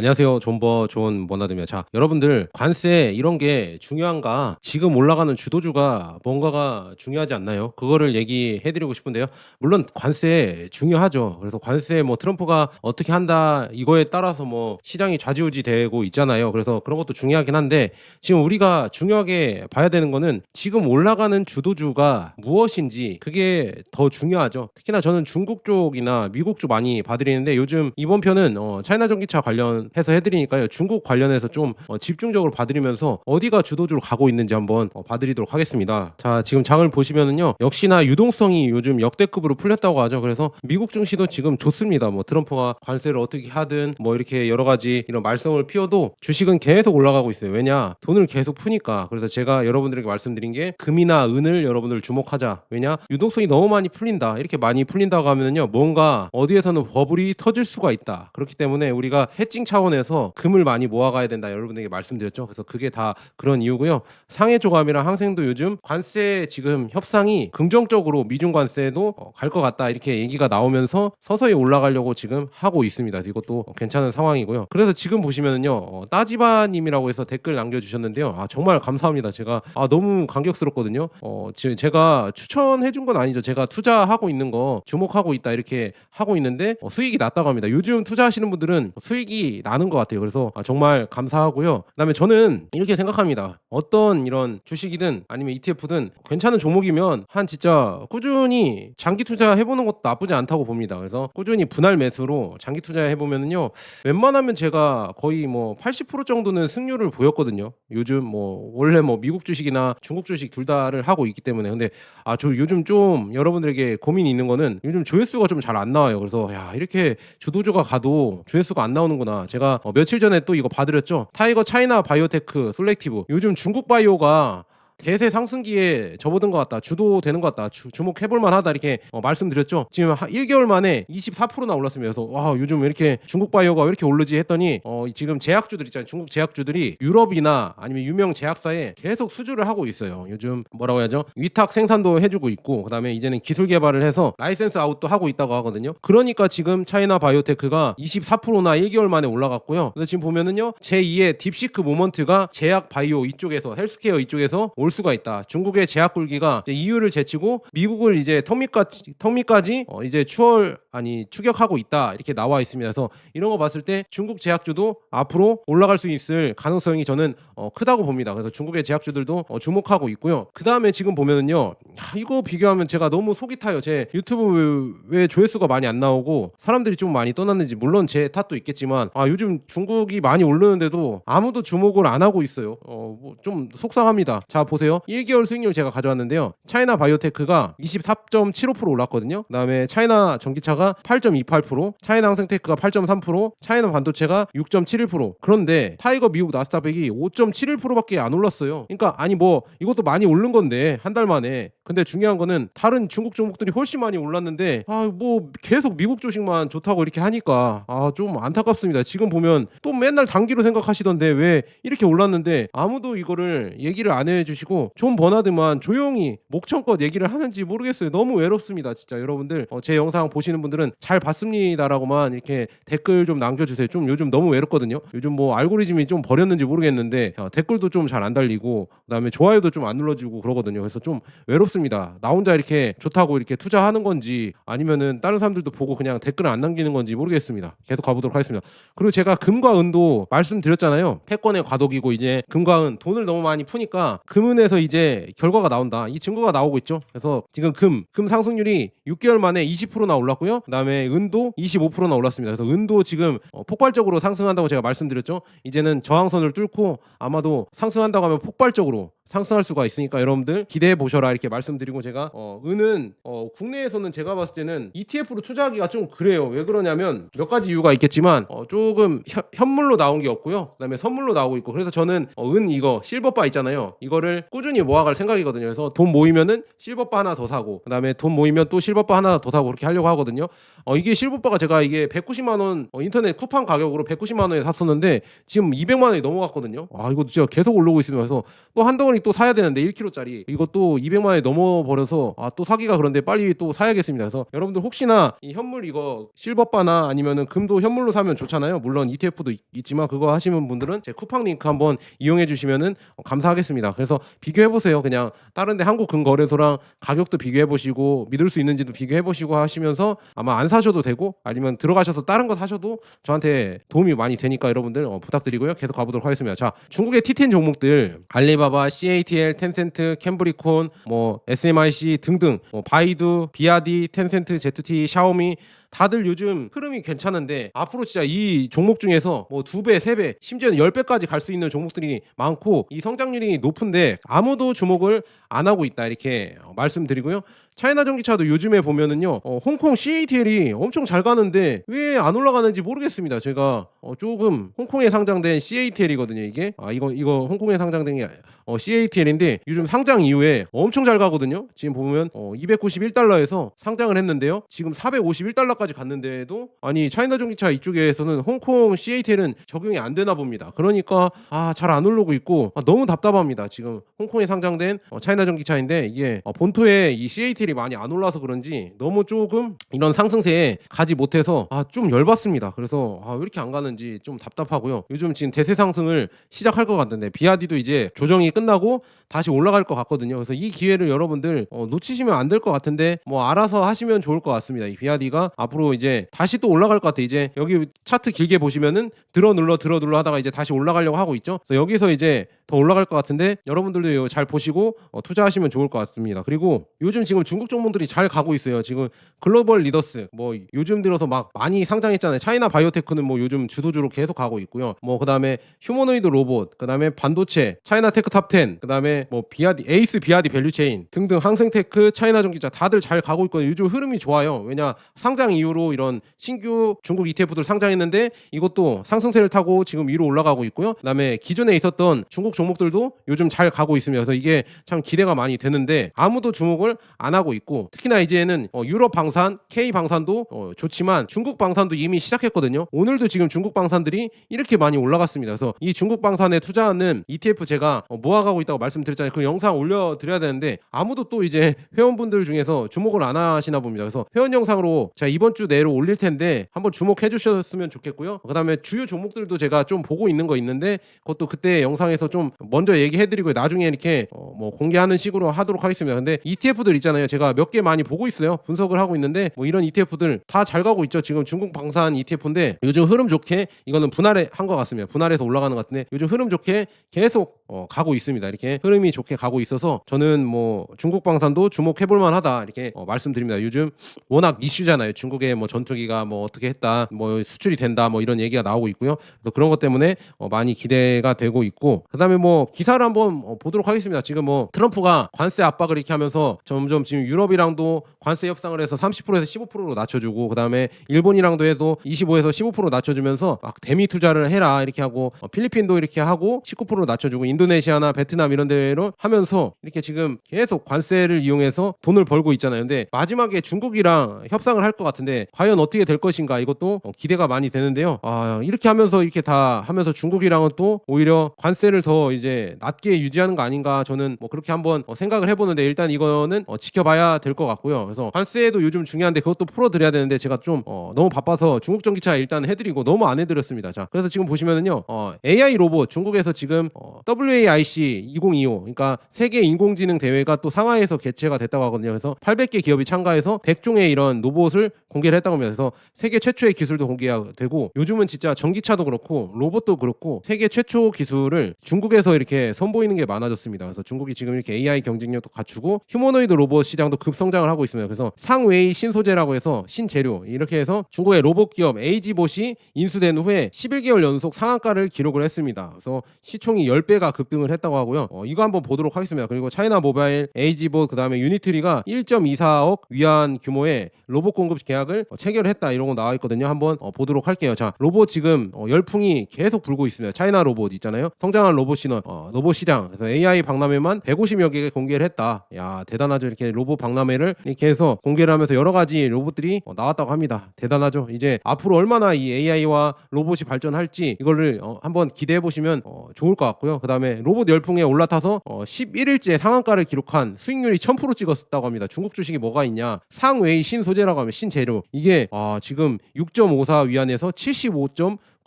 안녕하세요. 존버 존 버나드입니다. 자, 여러분들 관세 이런 게 중요한가? 지금 올라가는 주도주가 뭔가가 중요하지 않나요? 그거를 얘기해 드리고 싶은데요. 물론 관세 중요하죠. 그래서 관세 뭐 트럼프가 어떻게 한다 이거에 따라서 뭐 시장이 좌지우지 되고 있잖아요. 그래서 그런 것도 중요하긴 한데 지금 우리가 중요하게 봐야 되는 거는 지금 올라가는 주도주가 무엇인지 그게 더 중요하죠. 특히나 저는 중국 쪽이나 미국 쪽 많이 봐드리는데 요즘 이번 편은 어, 차이나 전기차 관련 해서 해드리니까요. 중국 관련해서 좀 어, 집중적으로 봐드리면서 어디가 주도주로 가고 있는지 한번 어, 봐드리도록 하겠습니다. 자, 지금 장을 보시면은요. 역시나 유동성이 요즘 역대급으로 풀렸다고 하죠. 그래서 미국 증시도 지금 좋습니다. 뭐 트럼프가 관세를 어떻게 하든 뭐 이렇게 여러 가지 이런 말썽을 피워도 주식은 계속 올라가고 있어요. 왜냐? 돈을 계속 푸니까. 그래서 제가 여러분들에게 말씀드린 게 금이나 은을 여러분들 주목하자. 왜냐? 유동성이 너무 많이 풀린다. 이렇게 많이 풀린다고 하면은요. 뭔가 어디에서는 버블이 터질 수가 있다. 그렇기 때문에 우리가 해칭 차 원에서 금을 많이 모아가야 된다. 여러분에게 말씀드렸죠. 그래서 그게 다 그런 이유고요. 상해 조감이랑 항생도 요즘 관세 지금 협상이 긍정적으로 미중 관세도 어, 갈것 같다. 이렇게 얘기가 나오면서 서서히 올라가려고 지금 하고 있습니다. 이것도 어, 괜찮은 상황이고요. 그래서 지금 보시면은요. 어, 따지바님이라고 해서 댓글 남겨주셨는데요. 아 정말 감사합니다. 제가 아 너무 감격스럽거든요. 어 지금 제가 추천해준 건 아니죠. 제가 투자하고 있는 거 주목하고 있다 이렇게 하고 있는데 어, 수익이 났다고 합니다. 요즘 투자하시는 분들은 수익이 나는 것 같아요. 그래서 아, 정말 감사하고요. 그다음에 저는 이렇게 생각합니다. 어떤 이런 주식이든 아니면 ETF든 괜찮은 종목이면 한 진짜 꾸준히 장기 투자 해보는 것도 나쁘지 않다고 봅니다. 그래서 꾸준히 분할 매수로 장기 투자 해 보면은요. 웬만하면 제가 거의 뭐 80% 정도는 승률을 보였거든요. 요즘 뭐 원래 뭐 미국 주식이나 중국 주식 둘 다를 하고 있기 때문에 근데 아 저 요즘 좀 여러분들에게 고민이 있는 거는 요즘 조회수가 좀 잘 안 나와요. 그래서 야 이렇게 주도주가 가도 조회수가 안 나오는구나. 제가 어, 며칠 전에 또 이거 봐드렸죠. 타이거 차이나 바이오테크 솔렉티브 요즘 중국 바이오가 대세 상승기에 접어든 것 같다. 주도되는 것 같다. 주, 목해볼 만하다. 이렇게 어, 말씀드렸죠. 지금 한 1개월 만에 24%나 올랐습니다. 그래서 와 요즘 왜 이렇게 중국 바이오가 왜 이렇게 오르지 했더니 어, 지금 제약주들 있잖아요. 중국 제약주들이 유럽이나 아니면 유명 제약사에 계속 수주를 하고 있어요. 요즘 뭐라고 해야죠? 위탁 생산도 해주고 있고 그다음에 이제는 기술 개발을 해서 라이센스 아웃도 하고 있다고 하거든요. 그러니까 지금 차이나 바이오테크가 24%나 1개월 만에 올라갔고요. 그래서 지금 보면은요. 제2의 딥시크 모먼트가 제약 바이오 이쪽에서 헬스케어 이쪽에서 올 수가 있다. 중국의 제약 굴기가 이제 EU를 제치고 미국을 이제 턱밑까지 턱밑까지 어, 이제 추월 아니 추격하고 있다. 이렇게 나와 있습니다. 그래서 이런 거 봤을 때 중국 제약주도 앞으로 올라갈 수 있을 가능성이 저는 어, 크다고 봅니다. 그래서 중국의 제약주들도 어, 주목하고 있고요. 그 다음에 지금 보면은요, 야, 이거 비교하면 제가 너무 속이 타요. 제 유튜브 왜 조회수가 많이 안 나오고 사람들이 좀 많이 떠났는지 물론 제 탓도 있겠지만 아 요즘 중국이 많이 오르는데도 아무도 주목을 안 하고 있어요. 어, 뭐좀 속상합니다. 자 보세요. 1개월 수익률 제가 가져왔는데요. 차이나 바이오테크가 24.75% 올랐거든요. 그다음에 차이나 전기차가 8.28%, 차이나 항생테크가 8.3%, 차이나 반도체가 6.71%. 그런데 타이거 미국 나스닥백이 5.71%밖에 안 올랐어요. 그러니까 아니 뭐 이것도 많이 오른 건데 한 달 만에. 근데 중요한 거는 다른 중국 종목들이 훨씬 많이 올랐는데 아 뭐 계속 미국 주식만 좋다고 이렇게 하니까 아 좀 안타깝습니다. 지금 보면 또 맨날 단기로 생각하시던데 왜 이렇게 올랐는데 아무도 이거를 얘기를 안 해주시고 존 버나드만 조용히 목청껏 얘기를 하는지 모르겠어요. 너무 외롭습니다. 진짜 여러분들 어, 제 영상 보시는 분들은 잘 봤습니다라고만 이렇게 댓글 좀 남겨주세요. 좀 요즘 너무 외롭거든요. 요즘 뭐 알고리즘이 좀 버렸는지 모르겠는데 어, 댓글도 좀 잘 안 달리고 그다음에 좋아요도 좀 안 눌러주고 그러거든요. 그래서 좀 외롭습니다. 나 혼자 이렇게 좋다고 이렇게 투자하는 건지 아니면은 다른 사람들도 보고 그냥 댓글을 안 남기는 건지 모르겠습니다. 계속 가보도록 하겠습니다. 그리고 제가 금과 은도 말씀드렸잖아요. 패권의 과도기고 이제 금과 은 돈을 너무 많이 푸니까 금은 에서 이제 결과가 나온다. 이 증거가 나오고 있죠. 그래서 지금 금, 금 상승률이 6개월 만에 20%나 올랐고요. 그다음에 은도 25%나 올랐습니다. 그래서 은도 지금 어, 폭발적으로 상승한다고 제가 말씀드렸죠. 이제는 저항선을 뚫고 아마도 상승한다고 하면 폭발적으로 상승할 수가 있으니까 여러분들 기대해 보셔라 이렇게 말씀드리고 제가 어, 은은 어, 국내에서는 제가 봤을 때는 ETF로 투자하기가 좀 그래요. 왜 그러냐면 몇 가지 이유가 있겠지만 어, 조금 현, 현물로 나온 게 없고요. 그다음에 선물로 나오고 있고 그래서 저는 어, 은 이거 실버바 있잖아요. 이거를 꾸준히 모아갈 생각이거든요. 그래서 돈 모이면은 실버바 하나 더 사고 그다음에 돈 모이면 또 실버바 하나 더 사고 그렇게 하려고 하거든요. 어, 이게 실버바가 제가 이게 190만 원 어, 인터넷 쿠팡 가격으로 190만 원에 샀었는데 지금 200만 원이 넘어갔거든요. 아 이거 진짜 계속 오르고. 그래서 또한 덩어 리 분명히 또 사야 되는데 1kg짜리 이것도 200만 원이 넘어 버려서 아 또 사기가 그런데 빨리 또 사야겠습니다. 그래서 여러분들 혹시나 이 현물 이거 실버바나 아니면은 금도 현물로 사면 좋잖아요. 물론 ETF도 있, 있지만 그거 하시는 분들은 제 쿠팡 링크 한번 이용해 주시면은 어, 감사하겠습니다. 그래서 비교해 보세요. 그냥 다른데 한국 금거래소랑 가격도 비교해 보시고 믿을 수 있는지도 비교해 보시고 하시면서 아마 안 사셔도 되고 아니면 들어가셔서 다른 거 사셔도 저한테 도움이 많이 되니까 여러분들 어, 부탁드리고요. 계속 가보도록 하겠습니다. 자, 중국의 T10 종목들 알리바바, CATL, 텐센트, 캠브리콘, 뭐 SMIC 등등, 뭐 바이두, 비아디, 텐센트, ZT, 샤오미 다들 요즘 흐름이 괜찮은데 앞으로 진짜 이 종목 중에서 뭐 두 배, 세 배, 심지어는 열 배까지 갈 수 있는 종목들이 많고 이 성장률이 높은데 아무도 주목을 안 하고 있다 이렇게 어, 말씀드리고요. 차이나 전기차도 요즘에 보면은요, 어, 홍콩 CATL이 엄청 잘 가는데 왜 안 올라가는지 모르겠습니다. 제가 어, 조금 홍콩에 상장된 CATL이거든요. 이게 아 이거 이거 홍콩에 상장된 게 어, CATL인데 요즘 상장 이후에 엄청 잘 가거든요. 지금 보면 어, 291달러에서 상장을 했는데요. 지금 451달러까지 갔는데도 아니 차이나 전기차 이쪽에서는 홍콩 CATL은 적용이 안 되나 봅니다. 그러니까 아 잘 안 오르고 있고 아, 너무 답답합니다. 지금 홍콩에 상장된 어, 차이나 전기차인데 이게 어, 본토에 이 CATL이 많이 안 올라서 그런지 너무 조금 이런 상승세에 가지 못해서 아 좀 열받습니다. 그래서 아, 왜 이렇게 안 가는지 좀 답답하고요. 요즘 지금 대세 상승을 시작할 것 같은데 비아디도 이제 조정이 끝나고 다시 올라갈 것 같거든요. 그래서 이 기회를 여러분들 어, 놓치시면 안 될 것 같은데 뭐 알아서 하시면 좋을 것 같습니다. 이 비아디가 앞으로 이제 다시 또 올라갈 것 같아. 이제 여기 차트 길게 보시면은 들어 눌러 들어 눌러 하다가 이제 다시 올라가려고 하고 있죠. 그래서 여기서 이제 더 올라갈 것 같은데 여러분들도 잘 보시고 어, 투자하시면 좋을 것 같습니다. 그리고 요즘 지금 중국 종목들이 잘 가고 있어요. 지금 글로벌 리더스 뭐 요즘 들어서 막 많이 상장했잖아요. 차이나 바이오테크는 뭐 요즘 주도주로 계속 가고 있고요. 뭐 그다음에 휴머노이드 로봇, 그다음에 반도체, 차이나 테크 탑10, 그다음에 뭐 비아디 에이스 비아디 밸류체인 등등 항생테크, 차이나 전기차 다들 잘 가고 있거든요. 요즘 흐름이 좋아요. 왜냐 상장 이후로 이런 신규 중국 ETF들 상장했는데 이것도 상승세를 타고 지금 위로 올라가고 있고요. 그다음에 기존에 있었던 중국 종목들도 요즘 잘 가고. 그래서 이게 참 기대가 많이 되는데 아무도 주목을 안 하고 있고 특히나 이제는 어, 유럽 방산, K 방산도 어, 좋지만 중국 방산도 이미 시작했거든요. 오늘도 지금 중국 방산들이 이렇게 많이 올라갔습니다. 그래서 이 중국 방산에 투자하는 ETF 제가 어, 모아가고 있다고 말씀드렸 잖아요. 그 영상 올려드려야 되는데 아무도 또 이제 회원분들 중에서 주목을 안 하시나 봅니다. 그래서 회원 영상으로 제가 이번 주 내로 올릴 텐데 한번 주목해 주셨으면 좋겠고요. 그다음에 주요 종목들도 제가 좀 보고 있는 거 있는데 그것도 그때 영상에서 좀 먼저 얘기해 드리고 나중에 이렇게 어, 뭐 공개하는 식으로 하도록 하겠습니다. 근데 ETF들 있잖아요. 제가 몇 개 많이 보고 있어요. 분석을 하고 있는데 뭐 이런 ETF들 다 잘 가고 있죠. 지금 중국 방산 ETF인데 요즘 흐름 좋게 이거는 분할에 한 것 같습니다. 분할해서 올라가는 것 같은데 요즘 흐름 좋게 계속 어, 가고 있습니다. 이렇게 흐름 이 좋게 가고 있어서 저는 뭐 중국 방산도 주목해볼 만하다 이렇게 어, 말씀드립니다. 요즘 워낙 이슈잖아요. 중국의 뭐 전투기가 뭐 어떻게 했다, 뭐 수출이 된다, 뭐 이런 얘기가 나오고 있고요. 그래서 그런 것 때문에 어, 많이 기대가 되고 있고 그다음에 뭐 기사를 한번 어, 보도록 하겠습니다. 지금 뭐 트럼프가 관세 압박을 이렇게 하면서 점점 지금 유럽이랑도 관세 협상을 해서 30%에서 15%로 낮춰주고 그다음에 일본이랑도 해서 25에서 15% 낮춰주면서 막 대미 투자를 해라 이렇게 하고 어, 필리핀도 이렇게 하고 19%로 낮춰주고 인도네시아나 베트남 이런 데로 하면서 이렇게 지금 계속 관세를 이용해서 돈을 벌고 있잖아요. 근데 마지막에 중국이랑 협상을 할 것 같은데 과연 어떻게 될 것인가 이것도 어, 기대가 많이 되는데요. 아 이렇게 하면서 이렇게 다 하면서 중국이랑은 또 오히려 관세를 더 이제 낮게 유지하는 거 아닌가 저는 뭐 그렇게 한번 어, 생각을 해보는데 일단 이거는 어, 지켜봐야 될 것 같고요. 그래서 관세도 요즘 중요한데 그것도 풀어드려야 되는데 제가 좀 어, 너무 바빠서 중국 전기차 일단 해드리고 너무 안 해드렸습니다. 자 그래서 지금 보시면은요 어, AI 로봇 중국에서 지금 어, WAIC 2025 그러니까 세계 인공지능 대회가 또 상하이에서 개최가 됐다고 하거든요. 그래서 800개 기업이 참가해서 100종의 이런 로봇을 공개를 했다고 합니다. 그래서 세계 최초의 기술도 공개가 되고 요즘은 진짜 전기차도 그렇고 로봇도 그렇고 세계 최초 기술을 중국에서 이렇게 선보이는 게 많아졌습니다. 그래서 중국이 지금 이렇게 AI 경쟁력도 갖추고 휴머노이드 로봇 시장도 급성장을 하고 있습니다. 그래서 상웨이 신소재라고 해서 신재료 이렇게 해서 중국의 로봇 기업 에이지봇이 인수된 후에 11개월 연속 상한가를 기록을 했습니다. 그래서 시총이 10배가 급등을 했다고 하고요. 어, 이거 한번 보도록 하겠습니다. 그리고 차이나 모바일, 에이지봇 그 다음에 유니트리가 1.24억 위안 규모의 로봇 공급 계약을 어, 체결했다 이런 거 나와 있거든요. 한번 어, 보도록 할게요. 자, 로봇 지금 어, 열풍이 계속 불고 있습니다. 차이나 로봇 있잖아요. 성장한 로봇 신원, 어, 로봇 시장. 그래서 AI 박람회만 150여 개 공개를 했다. 야, 대단하죠. 이렇게 로봇 박람회를 해서 공개를 하면서 여러 가지 로봇들이 어, 나왔다고 합니다. 대단하죠. 이제 앞으로 얼마나 이 AI와 로봇이 발전할지 이거를 어, 한번 기대해 보시면 어, 좋을 것 같고요. 그 다음에 로봇 열풍에 올라타서 올라서 어, 11일째 상한가를 기록한 수익률이 1000% 찍었다고 합니다. 중국 주식이 뭐가 있냐? 상웨이 신소재라고 하면 신재료 이게 아, 지금 6.54 위안에서 75.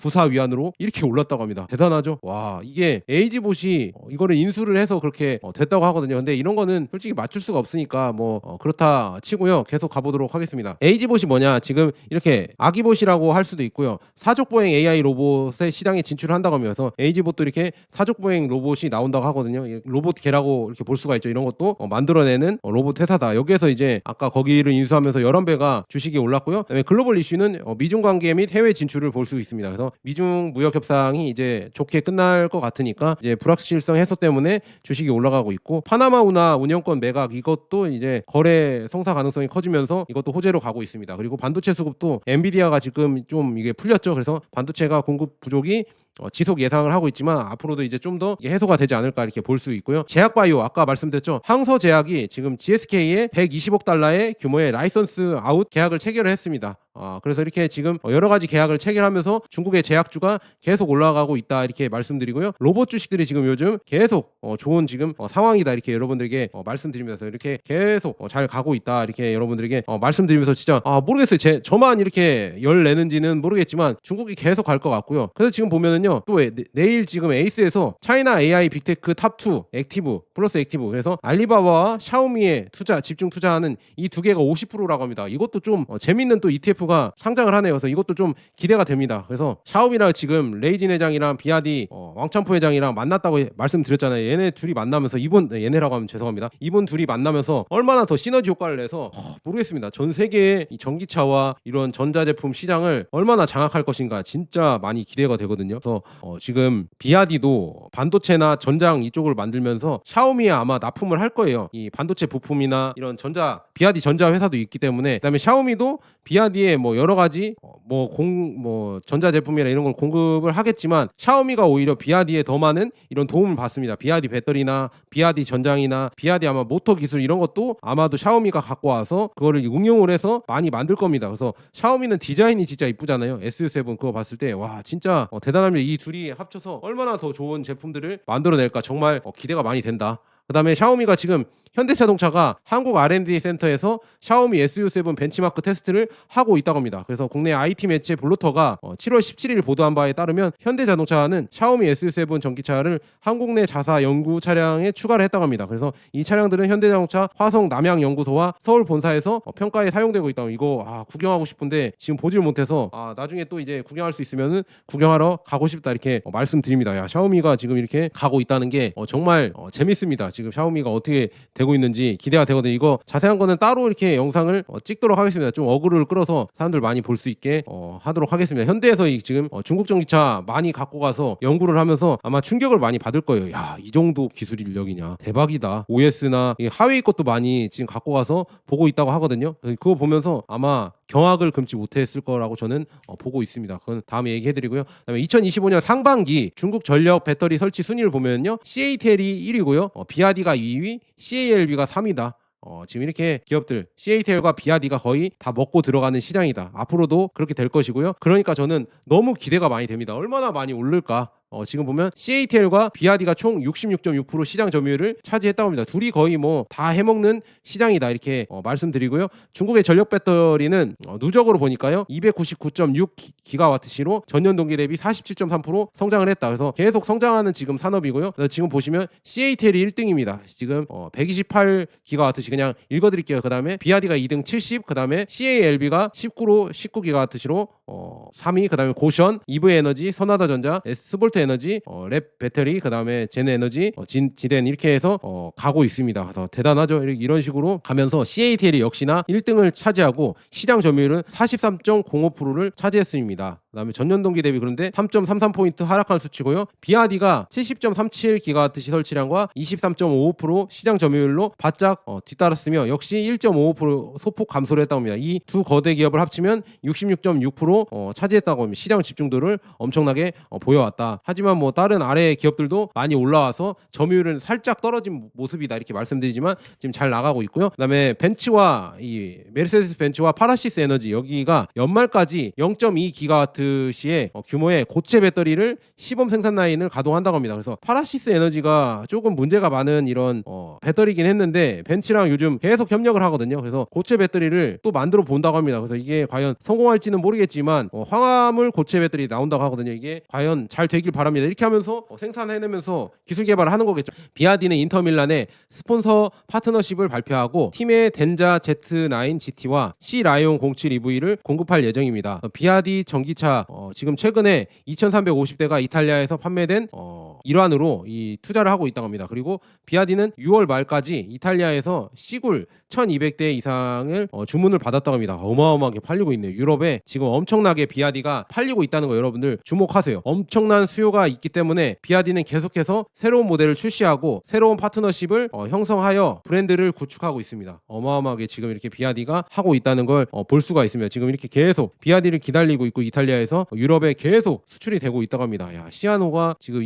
94 위안으로 이렇게 올랐다고 합니다. 대단하죠? 와 이게 에이지봇이 어, 이거를 인수를 해서 그렇게 어, 됐다고 하거든요. 근데 이런 거는 솔직히 맞출 수가 없으니까 뭐 어, 그렇다 치고요. 계속 가보도록 하겠습니다. 에이지봇이 뭐냐? 지금 이렇게 아기봇이라고 할 수도 있고요. 사족보행 AI 로봇의 시장에 진출을 한다고 하면서 에이지봇도 이렇게 사족보행 로봇이 나온다고 하거든요. 이 로봇 개라고 이렇게 볼 수가 있죠. 이런 것도 어, 만들어내는 어, 로봇 회사다. 여기에서 이제 아까 거기를 인수하면서 11배가 주식이 올랐고요. 그다음에 글로벌 이슈는 어, 미중 관계 및 해외 진출을 볼 수 있습니다. 그래서 미중 무역 협상이 이제 좋게 끝날 것 같으니까 이제 불확실성 해소 때문에 주식이 올라가고 있고 파나마 운하 운영권 매각 이것도 이제 거래 성사 가능성이 커지면서 이것도 호재로 가고 있습니다. 그리고 반도체 수급도 엔비디아가 지금 좀 이게 풀렸죠. 그래서 반도체가 공급 부족이 어, 지속 예상을 하고 있지만 앞으로도 이제 좀 더 해소가 되지 않을까 이렇게 볼 수 있고요. 제약바이오 아까 말씀드렸죠. 항서제약이 지금 GSK에 120억 달러의 규모의 라이선스 아웃 계약을 체결을 했습니다. 아, 그래서 이렇게 지금 여러 가지 계약을 체결하면서 중국의 제약주가 계속 올라가고 있다 이렇게 말씀드리고요. 로봇 주식들이 지금 요즘 계속 어, 좋은 지금 어, 상황이다 이렇게 여러분들에게 어, 말씀드리면서 이렇게 계속 어, 잘 가고 있다 이렇게 여러분들에게 어, 말씀드리면서 진짜 아 모르겠어요. 제 저만 이렇게 열 내는지는 모르겠지만 중국이 계속 갈 것 같고요. 그래서 지금 보면은 요 또 내- 내일 지금 에이스에서 차이나 AI 빅테크 탑2 액티브 플러스 액티브 그래서 알리바바와 샤오미에 투자 집중 투자하는 이 두 개가 50%라고 합니다. 이것도 좀 어, 재밌는 또 ETF가 상장을 하네요. 그래서 이것도 좀 기대가 됩니다. 그래서 샤오미랑 지금 레이진 회장이랑 비아디 어, 왕창프 회장이랑 만났다고 해- 말씀드렸잖아요. 얘네 둘이 만나면서 이분 네, 얘네라고 하면 죄송합니다. 이분 둘이 만나면서 얼마나 더 시너지 효과를 내서 어, 모르겠습니다. 전 세계의 이 전기차와 이런 전자제품 시장을 얼마나 장악할 것인가 진짜 많이 기대가 되거든요. 그래서 어, 지금 비아디도 반도체나 전장 이쪽을 만들면서 샤오미에 아마 납품을 할 거예요. 이 반도체 부품이나 이런 전자 비아디 전자 회사도 있기 때문에 그다음에 샤오미도 비아디에 뭐 여러 가지 뭐공뭐 전자 제품이나 이런 걸 공급을 하겠지만 샤오미가 오히려 비아디에 더 많은 이런 도움을 받습니다. 비아디 배터리나 비아디 전장이나 비아디 아마 모터 기술 이런 것도 아마도 샤오미가 갖고 와서 그거를 응용을 해서 많이 만들 겁니다. 그래서 샤오미는 디자인이 진짜 이쁘잖아요. SU7 그거 봤을 때 와 진짜 어, 대단합니다. 이 둘이 합쳐서 얼마나 더 좋은 제품들을 만들어낼까 정말 어, 기대가 많이 된다. 그다음에 샤오미가 지금 현대자동차가 한국 R&D 센터에서 샤오미 SU7 벤치마크 테스트를 하고 있다고 합니다. 그래서 국내 IT 매체 블루터가 어, 7월 17일 보도한 바에 따르면 현대자동차는 샤오미 SU7 전기차를 한국 내 자사 연구 차량에 추가를 했다고 합니다. 그래서 이 차량들은 현대자동차 화성 남양 연구소와 서울 본사에서 어, 평가에 사용되고 있다고 이거 아, 구경하고 싶은데 지금 보질 못해서 아, 나중에 또 이제 구경할 수 있으면은 구경하러 가고 싶다 이렇게 어, 말씀드립니다. 야, 샤오미가 지금 이렇게 가고 있다는 게 어, 정말 어, 재밌습니다. 지금 샤오미가 어떻게 되고 있는지 기대가 되거든요. 이거 자세한 거는 따로 이렇게 영상을 어, 찍도록 하겠습니다. 좀 어그를 끌어서 사람들 많이 볼 수 있게 어, 하도록 하겠습니다. 현대에서 이 지금 어, 중국 전기차 많이 갖고 가서 연구를 하면서 아마 충격을 많이 받을 거예요. 야, 이 정도 기술 인력이냐. 대박이다. OS나 하웨이 것도 많이 지금 갖고 가서 보고 있다고 하거든요. 그거 보면서 아마 경악을 금치 못했을 거라고 저는 어, 보고 있습니다. 그건 다음에 얘기해드리고요. 그다음에 2025년 상반기 중국 전력 배터리 설치 순위를 보면요, CATL이 1위고요, 어, 비아디가 2위, CALB가 3위다. 어, 지금 이렇게 기업들 CATL과 비아디가 거의 다 먹고 들어가는 시장이다. 앞으로도 그렇게 될 것이고요. 그러니까 저는 너무 기대가 많이 됩니다. 얼마나 많이 오를까? 어, 지금 보면 CATL과 비아디가 총 66.6% 시장 점유율을 차지했다고 합니다. 둘이 거의 뭐 다 해먹는 시장이다 이렇게 어, 말씀드리고요. 중국의 전력 배터리는 어, 누적으로 보니까요 299.6 기가와트시로 전년 동기 대비 47.3% 성장을 했다. 그래서 계속 성장하는 지금 산업이고요. 지금 보시면 CATL이 1등입니다. 지금 어, 128 기가와트시 그냥 읽어드릴게요. 그 다음에 비아디가 2등 70, 그 다음에 CALB가 19로 19 기가와트시로 어, 3위, 그 다음에 고션, 이브 에너지, 선하다전자, 스볼트 에너지, 어, 랩 배터리, 그 다음에 제네 에너지, 어, 진, 지덴 이렇게 해서 어, 가고 있습니다. 그래서 대단하죠. 이런 식으로 가면서 CATL이 역시나 1등을 차지하고 시장 점유율은 43.05%를 차지했습니다. 그다음에 전년 동기 대비 그런데 3.33포인트 하락한 수치고요. 비아디가 70.37 기가와트 설치량과 23.55% 시장 점유율로 바짝 어, 뒤따랐으며 역시 1.55% 소폭 감소를 했다고 합니다. 이 두 거대 기업을 합치면 66.6% 어, 차지했다고 합니다. 시장 집중도를 엄청나게 어, 보여왔다. 하지만 뭐 다른 아래 기업들도 많이 올라와서 점유율은 살짝 떨어진 모습이다 이렇게 말씀드리지만 지금 잘 나가고 있고요. 그다음에 벤츠와 이 메르세데스 벤츠와 파라시스 에너지 여기가 연말까지 0.2 기가와트 기가와트 시의 어, 규모의 고체 배터리를 시범 생산 라인을 가동한다고 합니다. 그래서 파라시스 에너지가 조금 문제가 많은 이런 어, 배터리긴 했는데 벤치랑 요즘 계속 협력을 하거든요. 그래서 고체 배터리를 또 만들어 본다고 합니다. 그래서 이게 과연 성공할지는 모르겠지만 어, 황화물 고체 배터리 나온다고 하거든요. 이게 과연 잘 되길 바랍니다. 이렇게 하면서 어, 생산해내면서 기술 개발을 하는 거겠죠. 비아디는 인터밀란에 스폰서 파트너십을 발표하고 팀의 덴자 Z9 GT와 C 라이온 07 EV를 공급할 예정입니다. 어, 비아디 전기차 어, 지금 최근에 2,350대가 이탈리아에서 판매된 어, 일환으로 이 투자를 하고 있다고 합니다. 그리고 비아디는 6월 말까지 이탈리아에서 시굴 1,200대 이상을 어, 주문을 받았다고 합니다. 어마어마하게 팔리고 있네요. 유럽에 지금 엄청나게 비아디가 팔리고 있다는 거 여러분들 주목하세요. 엄청난 수요가 있기 때문에 비아디는 계속해서 새로운 모델을 출시하고 새로운 파트너십을 어, 형성하여 브랜드를 구축하고 있습니다. 어마어마하게 지금 이렇게 비아디가 하고 있다는 걸볼 수가 있습니다. 지금 이렇게 계속 비아디를 기다리고 있고 이탈리아에서 유럽에 계속 수출이 되고 있다고 합니다. 야, 시아노가 지금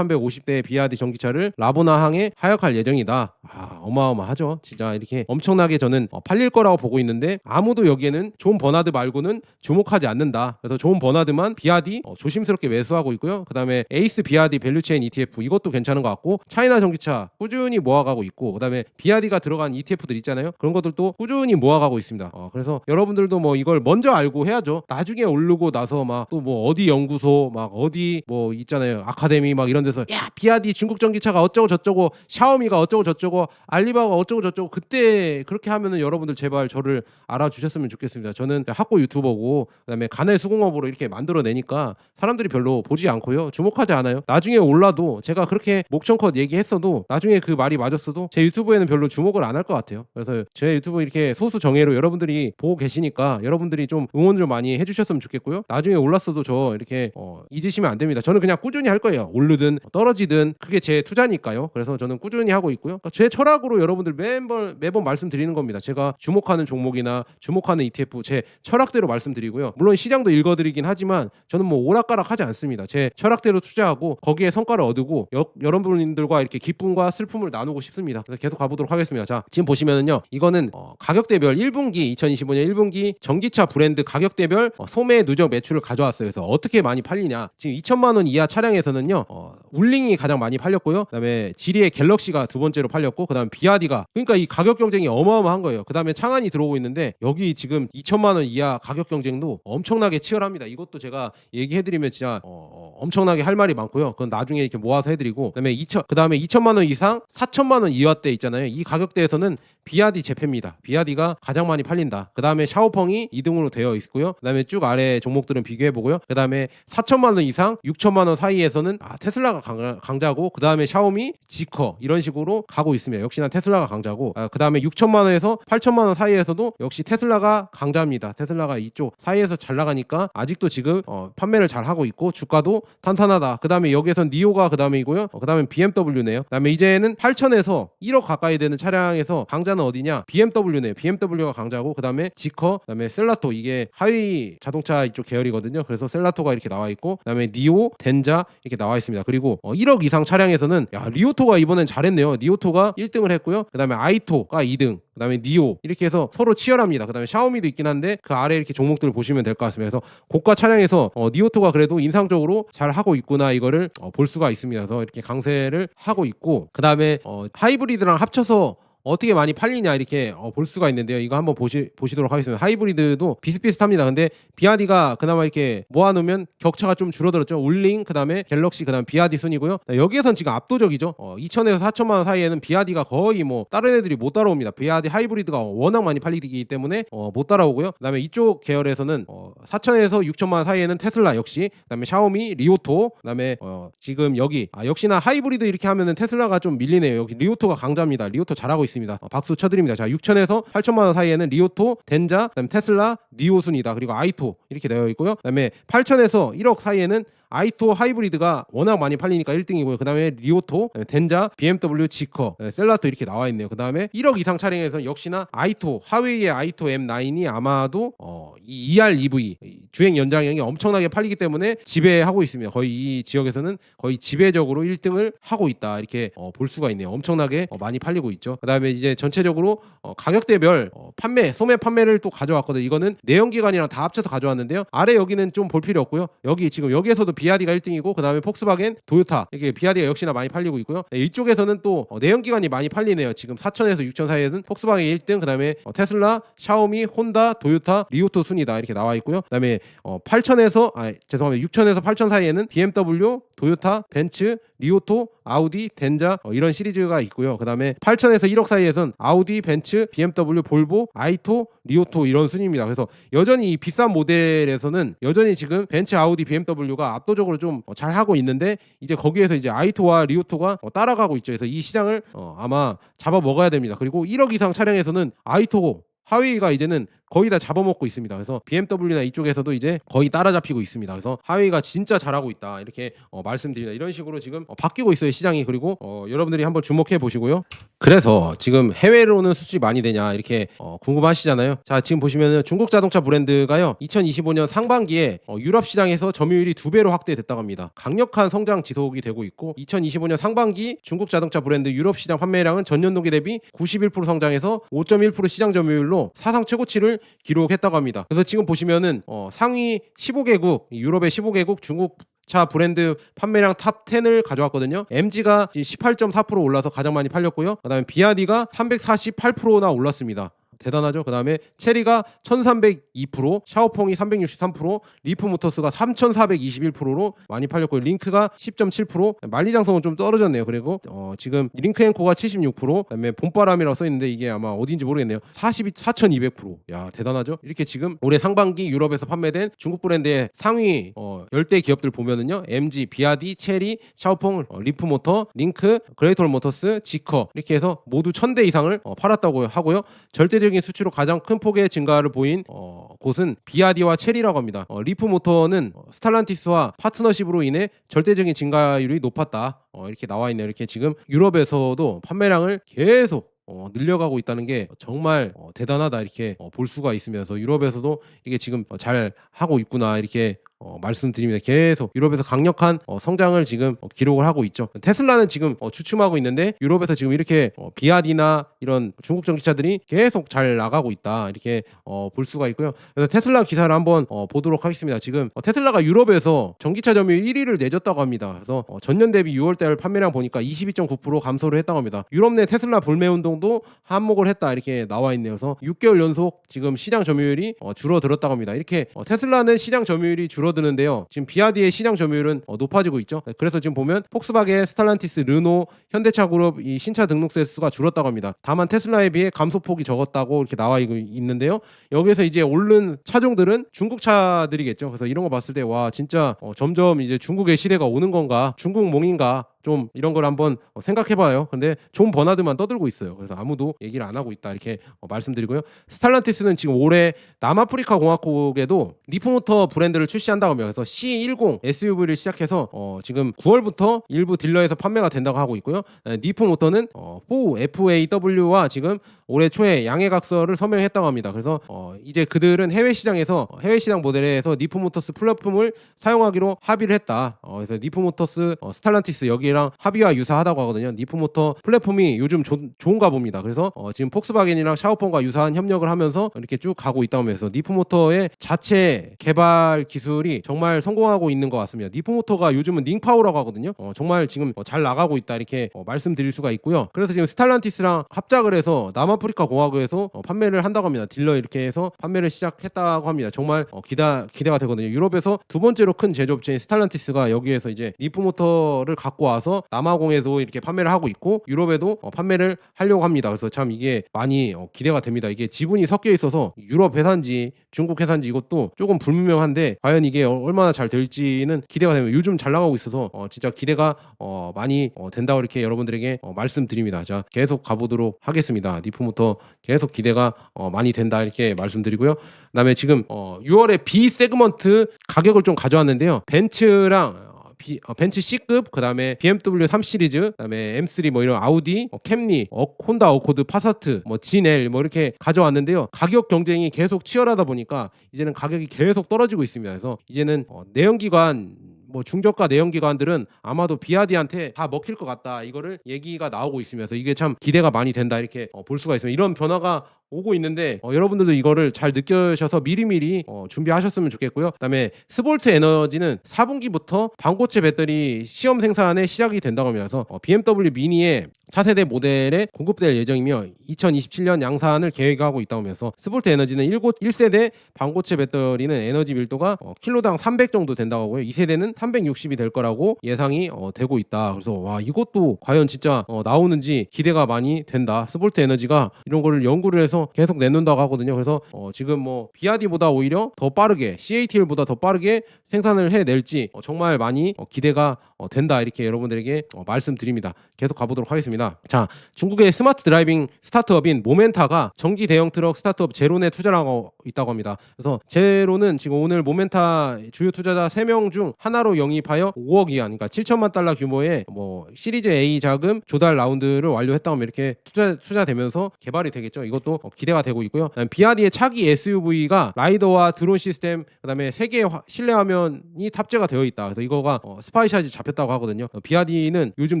2,350대 비아디 전기차를 라보나항에 하역할 예정이다. 아, 어마어마하죠. 진짜 이렇게 엄청나게 저는 어, 팔릴 거라고 보고 있는데 아무도 여기에는 존 버나드 말고는 주목하지 않는다. 그래서 존 버나드만 비아디 어, 조심스럽게 매수하고 있고요. 그다음에 에이스 비아디 밸류체인 ETF 이것도 괜찮은 것 같고 차이나 전기차 꾸준히 모아가고 있고 그다음에 비아디가 들어간 ETF들 있잖아요. 그런 것들도 꾸준히 모아가고 있습니다. 어, 그래서 여러분들도 뭐 이걸 먼저 알고 해야죠. 나중에 오르고 나서 막 또 뭐 어디 연구소 막 어디 뭐 있잖아요. 아카데미 막 이런 데서 야 비아디 중국 전기차가 어쩌고 저쩌고 샤오미가 어쩌고 저쩌고 알리바가 어쩌고 저쩌고 그때 그렇게 하면은 여러분들 제발 저를 알아주셨으면 좋겠습니다. 저는 학고 유튜버고 그다음에 간의 수공업으로 이렇게 만들어내니까 사람들이 별로 보지 않고요. 주목하지 않아요. 나중에 올라도 제가 그렇게 목청컷 얘기했어도 나중에 그 말이 맞았어도 제 유튜브에는 별로 주목을 안 할 것 같아요. 그래서 제 유튜브 이렇게 소수 정예로 여러분들이 보고 계시니까 여러분들이 좀 응원 좀 많이 해주셨으면 좋겠고요. 나중에 올랐어도 저 이렇게 어, 잊으시면 안 됩니다. 저는 그냥 꾸준히 할 거예요. 오르든 떨어지든 그게 제 투자니까요. 그래서 저는 꾸준히 하고 있고요. 제 철학으로 여러분들 매번 매번 말씀드리는 겁니다. 제가 주목하는 종목이나 주목하는 ETF 제 철학대로 말씀드리고요. 물론 시장도 읽어드리긴 하지만 저는 뭐 오락가락 하지 않습니다. 제 철학대로 투자하고 거기에 성과를 얻고 여, 여러분들과 이렇게 기쁨과 슬픔을 나누고 싶습니다. 그래서 계속 가보도록 하겠습니다. 자 지금 보시면은요 이거는 어, 가격대별 1분기 2025년 1분기 전기차 브랜드 가격대별 어, 소매 누적 매출을 가져왔어요. 그래서 어떻게 많이 팔리냐 지금 2천만 원 이하 차량에서는요 어, 울링이 가장 많이 팔렸고요. 그다음에 지리의 갤럭시가 두 번째로 팔렸고 그다음 비아디가 그러니까 이 가격 경쟁이 어마어마한 거예요. 그다음에 창안이 들어오고 있는데 여기 지금 2천만 원 이하 가격 경쟁도 엄청나게 치열합니다. 이것도 제가 얘기해드리면 진짜 어, 어, 엄청나게 할 말이 많고요. 그건 나중에 이렇게 모아서 해드리고 그다음에 2천 그다음에 2천만 원 이상 4천만 원 이하대 있잖아요. 이 가격대에서는 비아디 제패입니다. 비아디가 가장 많이 팔린다. 그다음에 샤오펑이 2등으로 되어 있고요. 그다음에 쭉 아래 종목들은 비교해 보고요. 그다음에 4천만 원 이상 6천만 원 사이에서는 아, 테슬라가 강, 강자고 그 다음에 샤오미, 지커 이런 식으로 가고 있습니다. 역시나 테슬라가 강자고 아, 그 다음에 6천만 원에서 8천만 원 사이에서도 역시 테슬라가 강자입니다. 테슬라가 이쪽 사이에서 잘 나가니까 아직도 지금 어, 판매를 잘 하고 있고 주가도 탄탄하다. 그 다음에 여기에선 니오가 그 다음이고요. 어, 그 다음에 BMW네요. 그 다음에 이제는 8천에서 1억 가까이 되는 차량에서 강자는 어디냐? BMW네요. BMW가 강자고 그 다음에 지커, 그 다음에 셀라토 이게 하위 자동차 이쪽 계열이거든요. 그래서 셀라토가 이렇게 나와 있고 그 다음에 니오, 덴자 이렇게 나와 있습니다. 그리고 어, 1억 이상 차량에서는 야 리오토가 이번엔 잘했네요. 리오토가 1등을 했고요. 그다음에 아이토가 2등, 그다음에 니오 이렇게 해서 서로 치열합니다. 그다음에 샤오미도 있긴 한데 그 아래 이렇게 종목들을 보시면 될 것 같습니다. 그래서 고가 차량에서 어, 니오토가 그래도 인상적으로 잘 하고 있구나 이거를 어, 볼 수가 있습니다. 그래서 이렇게 강세를 하고 있고 그다음에 어, 하이브리드랑 합쳐서 어떻게 많이 팔리냐 이렇게 어, 볼 수가 있는데요. 이거 한번 보시, 보시도록 하겠습니다. 하이브리드도 비슷비슷합니다. 근데 비아디가 그나마 이렇게 모아놓으면 격차가 좀 줄어들었죠. 울링 그 다음에 갤럭시 그 다음 비아디 순이고요. 여기에선 지금 압도적이죠. 어, 2천에서 4천만 원 사이에는 비아디가 거의 뭐 다른 애들이 못 따라옵니다. 비아디 하이브리드가 워낙 많이 팔리기 때문에 어, 못 따라오고요. 그 다음에 이쪽 계열에서는 어, 4천에서 6천만 원 사이에는 테슬라 역시 그 다음에 샤오미, 리오토 그 다음에 어, 지금 여기 아, 역시나 하이브리드 이렇게 하면은 테슬라가 좀 밀리네요. 여기 리오토가 강자입니다. 리오토 잘하고 있습니다. 어, 박수 쳐드립니다. 자, 6천에서 8천만 원 사이에는 리오토, 덴자, 그다음에 테슬라, 니오순이다. 그리고 아이토 이렇게 되어 있고요. 그다음에 8천에서 1억 사이에는 아이토 하이브리드가 워낙 많이 팔리니까 1등이고요. 그 다음에 리오토, 예, 덴자, BMW, 지커, 예, 셀라토 이렇게 나와 있네요. 그 다음에 1억 이상 차량에서는 역시나 아이토, 하웨이의 아이토 M9이 아마도 어, 이 ER EV 이 주행 연장형이 엄청나게 팔리기 때문에 지배하고 있습니다. 거의 이 지역에서는 거의 지배적으로 1등을 하고 있다 이렇게 어, 볼 수가 있네요. 엄청나게 어, 많이 팔리고 있죠. 그다음에 이제 전체적으로 어, 가격대별 어, 판매, 소매 판매를 또 가져왔거든요. 이거는 내연기관이랑 다 합쳐서 가져왔는데요. 아래 여기는 좀 볼 필요 없고요. 여기 지금 여기에서도 비아디가 1등이고 그다음에 폭스바겐, 도요타 이렇게 비아디가 역시나 많이 팔리고 있고요. 네, 이쪽에서는 또 어, 내연기관이 많이 팔리네요. 지금 4천에서 6천 사이에는 폭스바겐 1등, 그다음에 어, 테슬라, 샤오미, 혼다, 도요타, 리오토 순이다 이렇게 나와 있고요. 그다음에 어, 8천에서 아 죄송합니다. 6천에서 8천 사이에는 BMW, 도요타, 벤츠, 리오토, 아우디, 덴자 어, 이런 시리즈가 있고요. 그다음에 8천에서 1억 사이에선 아우디, 벤츠, BMW, 볼보, 아이토, 리오토 이런 순입니다. 그래서 여전히 이 비싼 모델에서는 여전히 지금 벤츠, 아우디, BMW가 압도적으로 좀 어, 잘 하고 있는데 이제 거기에서 이제 아이토와 리오토가 어, 따라가고 있죠. 그래서 이 시장을 어, 아마 잡아 먹어야 됩니다. 그리고 1억 이상 차량에서는 아이토 하웨이가 이제는 거의 다 잡아먹고 있습니다. 그래서 BMW나 이쪽에서도 이제 거의 따라잡히고 있습니다. 그래서 하웨이가 진짜 잘하고 있다 이렇게 어, 말씀드립니다. 이런 식으로 지금 어, 바뀌고 있어요 시장이 그리고 어, 여러분들이 한번 주목해 보시고요. 그래서 지금 해외로는 수출이 많이 되냐 이렇게 어, 궁금하시잖아요. 자 지금 보시면은 중국 자동차 브랜드가요 2025년 상반기에 어, 유럽 시장에서 점유율이 두 배로 확대됐다고 합니다. 강력한 성장 지속이 되고 있고 2025년 상반기 중국 자동차 브랜드 유럽 시장 판매량은 전년 동기 대비 91% 성장해서 5.1% 시장 점유율로 사상 최고치를 기록했다고 합니다. 그래서 지금 보시면은 어, 상위 15개국 유럽의 15개국 중국 차 브랜드 판매량 탑 10을 가져왔거든요. MG가 18.4% 올라서 가장 많이 팔렸고요. 그다음에 비아디가 348%나 올랐습니다. 대단하죠. 그다음에 체리가 1302%, 샤오퐁이 363%, 리프 모터스가 3421%로 많이 팔렸고 링크가 10.7%, 만리장성은 좀 떨어졌네요. 그리고 어, 지금 링크앤코가 76%, 그다음에 봄바람이라고 써 있는데 이게 아마 어딘지 모르겠네요. 42 4200%. 야, 대단하죠. 이렇게 지금 올해 상반기 유럽에서 판매된 중국 브랜드의 상위 어, 10대 기업들 보면은요. MG, 비아디, 체리, 샤오퐁, 어, 리프 모터, 링크, 그레이톨 모터스, 지커 이렇게 해서 모두 1000대 이상을 어, 팔았다고 하고요. 절대적인 수치로 가장 큰 폭의 증가를 보인 어, 곳은 비아디와 체리라고 합니다. 어, 리프 모터는 어, 스탈란티스와 파트너십으로 인해 절대적인 증가율이 높았다. 어, 이렇게 나와 있네요. 이렇게 지금 유럽에서도 판매량을 계속 어, 늘려가고 있다는 게 정말 어, 대단하다 이렇게 어, 볼 수가 있으면서 유럽에서도 이게 지금 어, 잘 하고 있구나 이렇게 어, 말씀드립니다. 계속 유럽에서 강력한 어, 성장을 지금 어, 기록을 하고 있죠. 테슬라는 지금 어, 주춤하고 있는데 유럽에서 지금 이렇게 어, 비아디나 이런 중국 전기차들이 계속 잘 나가고 있다 이렇게 어, 볼 수가 있고요. 그래서 테슬라 기사를 한번 어, 보도록 하겠습니다. 지금 어, 테슬라가 유럽에서 전기차 점유율 1위를 내줬다고 합니다. 그래서 어, 전년 대비 6월달 판매량 보니까 22.9% 감소를 했다고 합니다. 유럽 내 테슬라 불매 운동도 한몫을 했다 이렇게 나와 있네요. 그래서 6개월 연속 지금 시장 점유율이 어, 줄어들었다고 합니다. 이렇게 어, 테슬라는 시장 점유율이 줄어 드는데요. 지금 비아디의 시장 점유율은 어, 높아지고 있죠. 네, 그래서 지금 보면 폭스바겐, 스탈란티스, 르노, 현대차 그룹 이 신차 등록세 수가 줄었다고 합니다. 다만 테슬라에 비해 감소폭이 적었다고 이렇게 나와 있- 있는데요. 여기서 이제 오른 차종들은 중국 차들이겠죠. 그래서 이런 거 봤을 때 와 진짜 어, 점점 이제 중국의 시대가 오는 건가, 중국 몽인가 좀 이런 걸 한번 어, 생각해봐요. 근데 존 버나드만 떠들고 있어요. 그래서 아무도 얘기를 안 하고 있다 이렇게 어, 말씀드리고요. 스탈란티스는 지금 올해 남아프리카 공화국에도 리프모터 브랜드를 출시한다고 합니다. 그래서 C10 SUV를 시작해서 어, 지금 9월부터 일부 딜러에서 판매가 된다고 하고 있고요. 에, 니프 모터는 어, 4FAW와 지금 올해 초에 양해각서를 서명했다고 합니다. 그래서 어, 이제 그들은 해외 시장에서 해외 시장 모델에서 니프 모터스 플랫폼을 사용하기로 합의를 했다. 어, 그래서 니프 모터스 어, 스탈란티스 여기랑 합의와 유사하다고 하거든요. 니프 모터 플랫폼이 요즘 조- 좋은가 봅니다. 그래서 어, 지금 폭스바겐이랑 샤오펑과 유사한 협력을 하면서 이렇게 쭉 가고 있다고 하면서 니프 모터의 자체 개발 기술이 정말 성공하고 있는 것 같습니다. 니프 모터가 요즘은 닝파워라고 하거든요. 어, 정말 지금 어, 잘 나가고 있다 이렇게 어, 말씀드릴 수가 있고요. 그래서 지금 스탈란티스랑 합작을 해서 남아 프리카 공화국에서 어, 판매를 한다고 합니다. 딜러 이렇게 해서 판매를 시작했다고 합니다. 정말 어, 기다 기대가 되거든요. 유럽에서 두 번째로 큰 제조업체인 스탈란티스가 여기에서 이제 니프 모터를 갖고 와서 남아공에도 이렇게 판매를 하고 있고 유럽에도 어, 판매를 하려고 합니다. 그래서 참 이게 많이 어, 기대가 됩니다. 이게 지분이 섞여 있어서 유럽 회사인지 중국 회사인지 이것도 조금 불분명한데 과연 이게 어, 얼마나 잘 될지는 기대가 됩니다. 요즘 잘 나가고 있어서 어, 진짜 기대가 어, 많이 어, 된다고 이렇게 여러분들에게 어, 말씀드립니다. 자 계속 가보도록 하겠습니다. 니프모 제품부터 계속 기대가 어, 많이 된다 이렇게 말씀드리고요. 그다음에 지금 어, 6월에 B 세그먼트 가격을 좀 가져왔는데요. 벤츠랑 어, 비- 어, 벤츠 C급 그 다음에 BMW 3 시리즈 그 다음에 M3 뭐 이런 아우디 어, 캠리 어, 혼다 어코드 파사트 뭐 진엘 뭐 이렇게 가져왔는데요 가격 경쟁이 계속 치열하다 보니까 이제는 가격이 계속 떨어지고 있습니다 그래서 이제는 어, 내연기관 뭐 중저가 내연기관들은 아마도 비아디한테 다 먹힐 것 같다. 이거를 얘기가 나오고 있으면서 이게 참 기대가 많이 된다. 이렇게 어, 볼 수가 있습니다. 이런 변화가 오고 있는데 어, 여러분들도 이거를 잘 느껴셔서 미리미리 어, 준비하셨으면 좋겠고요. 그다음에 스볼트 에너지는 4분기부터 반고체 배터리 시험 생산에 시작이 된다고 하면서 어, BMW 미니의 차세대 모델에 공급될 예정이며 2027년 양산을 계획하고 있다고 하면서 스볼트 에너지는 1, 1세대 반고체 배터리는 에너지 밀도가 어, 킬로당 300 정도 된다고 하고요. 2세대는 360이 될 거라고 예상이 어, 되고 있다. 그래서 와 이것도 과연 진짜 어, 나오는지 기대가 많이 된다. 스볼트 에너지가 이런 거를 연구를 해서 계속 내놓는다고 하거든요. 그래서 어, 지금 뭐 비아디보다 오히려 더 빠르게 CATL보다 더 빠르게 생산을 해낼지 어, 정말 많이 어, 기대가 어, 된다 이렇게 여러분들에게 어, 말씀드립니다. 계속 가보도록 하겠습니다. 자, 중국의 스마트 드라이빙 스타트업인 모멘타가 전기 대형 트럭 스타트업 제론에 투자를 하고 있다고 합니다. 그래서 제론은 지금 오늘 모멘타 주요 투자자 3명 중 하나로 영입하여 5억 위안, 그러니까 7천만 달러 규모의 뭐 시리즈 A 자금 조달 라운드를 완료했다고 이렇게 투자 투자되면서 개발이 되겠죠. 이것도 어, 기대가 되고 있고요. 그다음 비아디의 차기 SUV가 라이더와 드론 시스템, 그다음에 세 개의 화- 실내 화면이 탑재가 되어 있다. 그래서 이거가 어, 스파이샷이 잡혔다고 하거든요. 어, 비아디는 요즘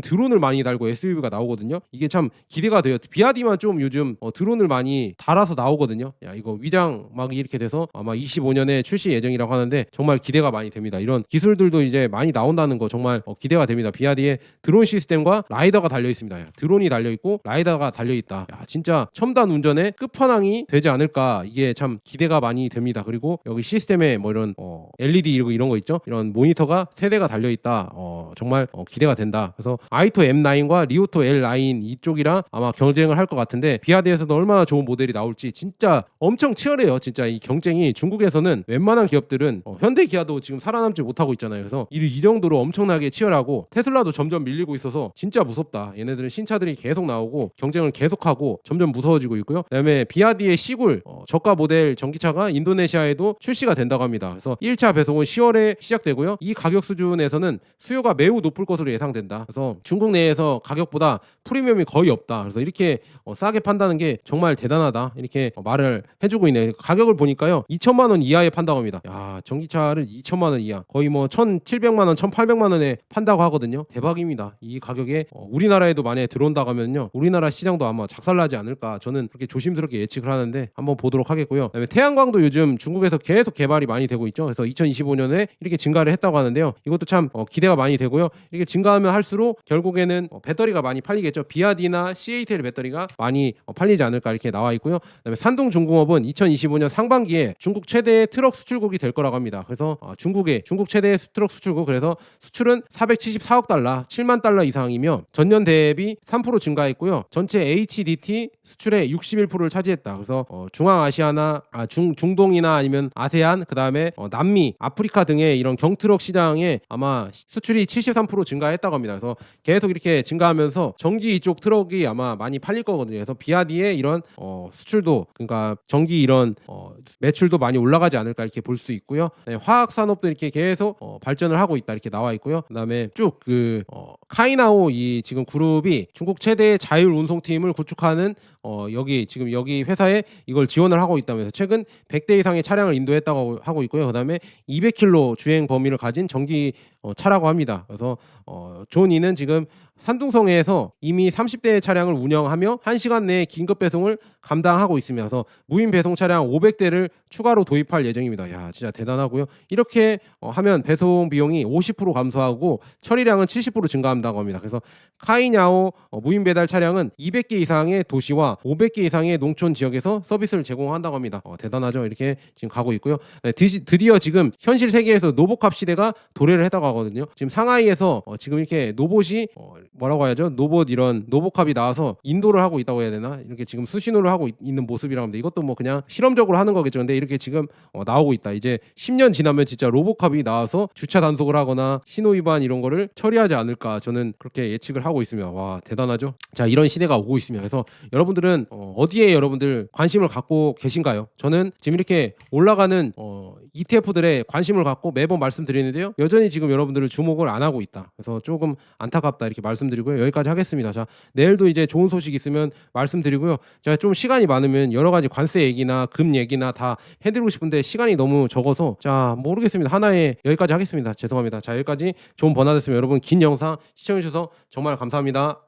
드론을 많이 달고 SUV가 나오거든요. 이게 참 기대가 돼요. 비아디만 좀 요즘 어, 드론을 많이 달아서 나오거든요. 야 이거 위장 막 이렇게 돼서 아마 25년에 출시 예정이라고 하는데 정말 기대가 많이 됩니다. 이런 기술들도 이제 많이 나온다는 거 정말 어, 기대가 됩니다. 비아디의 드론 시스템과 라이더가 달려 있습니다. 야, 드론이 달려 있고 라이더가 달려 있다. 야, 진짜 첨단 운전의 끝판왕이 되지 않을까 이게 참 기대가 많이 됩니다. 그리고 여기 시스템에 뭐 이런 어, LED 이런 거 이런 거 있죠? 이런 모니터가 세 대가 달려 있다. 어, 정말 어, 기대가 된다. 그래서 아이토 M9과 리오토 L9 이쪽이랑 아마 경쟁을 할 것 같은데 비아디에서도 얼마나 좋은 모델이 나올지 진짜 엄청 치열해요. 진짜 이 경쟁이 중국에서는 웬만한 기업들은 어, 현대 기아도 지금 살아남지 못하고 있잖아요. 그래서 이, 이 정도로 엄청나게 치열하고 테슬라도 점점 밀리고 있어서 진짜 무섭다. 얘네들은 신차들이 계속 나오고 경쟁을 계속하고 점점 무서워지고 있고요. 비아디의 시굴 어, 저가 모델 전기차가 인도네시아에도 출시가 된다고 합니다. 그래서 1차 배송은 10월에 시작되고요. 이 가격 수준에서는 수요가 매우 높을 것으로 예상된다. 그래서 중국 내에서 가격보다 프리미엄이 거의 없다. 그래서 이렇게 어, 싸게 판다는 게 정말 대단하다. 이렇게 어, 말을 해주고 있네요. 가격을 보니까요. 2천만 원 이하에 판다고 합니다. 야 전기차를 2천만 원 이하 거의 뭐 1,700만 원, 1,800만 원에 판다고 하거든요. 대박입니다. 이 가격에 어, 우리나라에도 만약에 들어온다고 하면요. 우리나라 시장도 아마 작살나지 않을까. 저는 그렇게 조심 스럽게 예측을 하는데 한번 보도록 하겠고요. 그다음에 태양광도 요즘 중국에서 계속 개발이 많이 되고 있죠. 그래서 2025년에 이렇게 증가를 했다고 하는데요. 이것도 참 어, 기대가 많이 되고요. 이게 증가하면 할수록 결국에는 어, 배터리가 많이 팔리겠죠. 비아디나 CATL 배터리가 많이 어, 팔리지 않을까 이렇게 나와 있고요. 그다음에 산둥중공업은 2025년 상반기에 중국 최대의 트럭 수출국이 될 거라고 합니다. 그래서 어, 중국의 중국 최대의 수- 트럭 수출국 그래서 수출은 474억 달러, 7만 달러 이상이며 전년 대비 3% 증가했고요. 전체 HDT 수출의 61%를 차지했다. 그래서 어, 중앙아시아나 아, 중 중동이나 아니면 아세안 그다음에 어, 남미, 아프리카 등의 이런 경트럭 시장에 아마 수출이 73% 증가했다고 합니다. 그래서 계속 이렇게 증가하면서 전기 이쪽 트럭이 아마 많이 팔릴 거거든요. 그래서 비아디의 이런 어, 수출도 그러니까 전기 이런 어, 매출도 많이 올라가지 않을까 이렇게 볼 수 있고요. 네, 화학 산업도 이렇게 계속 어, 발전을 하고 있다 이렇게 나와 있고요. 그다음에 쭉그 카이나오 이 지금 그룹이 중국 최대의 자율 운송팀을 구축하는 어, 여기 지금 여기 회사에 이걸 지원을 하고 있다면서 최근 100대 이상의 차량을 인도했다고 하고 있고요. 그다음에 200km 주행 범위를 가진 전기 어, 차라고 합니다. 그래서 어, 존이는 지금 산둥성에서 이미 30대의 차량을 운영하며 1시간 내에 긴급 배송을 감당하고 있으면서 무인 배송 차량 500대를 추가로 도입할 예정입니다. 야, 진짜 대단하고요. 이렇게 어, 하면 배송 비용이 50% 감소하고 처리량은 70% 증가한다고 합니다. 그래서 카이냐오 어, 무인 배달 차량은 200개 이상의 도시와 500개 이상의 농촌 지역에서 서비스를 제공한다고 합니다. 어, 대단하죠. 이렇게 지금 가고 있고요. 네, 드시- 드디어 지금 현실 세계에서 노보캅 시대가 도래를 했다고 하거든요. 지금 상하이에서 어, 지금 이렇게 노봇이 어, 뭐라고 해야죠? 노봇 이런 노보캅이 나와서 인도를 하고 있다고 해야 되나? 이렇게 지금 수신호를 하고 있, 는 모습이라고 합니다. 이것도 뭐 그냥 실험적으로 하는 거겠죠. 근데 이렇게 지금 어, 나오고 있다. 이제 10년 지나면 진짜 로보캅이 나와서 주차 단속을 하거나 신호 위반 이런 거를 처리하지 않을까 저는 그렇게 예측을 하고 있으며 와 대단하죠. 자 이런 시대가 오고 있으며 그래서 여러분들은 어, 어디에 여러분들 관심을 갖고 계신가요? 저는 지금 이렇게 올라가는 어, ETF들에 관심을 갖고 매번 말씀드리는데요. 여전히 지금 여러분들을 주목을 안 하고 있다. 그래서 조금 안타깝다 이렇게 말씀드리고요. 여기까지 하겠습니다. 자 내일도 이제 좋은 소식 있으면 말씀드리고요. 제가 좀 시간이 많으면 여러 가지 관세 얘기나 금 얘기나 다 해드리고 싶은데 시간이 너무 적어서 자 모르겠습니다. 하나에 여기까지 하겠습니다. 죄송합니다. 자 여기까지 좋은 번화 됐으면 여러분 긴 영상 시청해 주셔서 정말 감사합니다.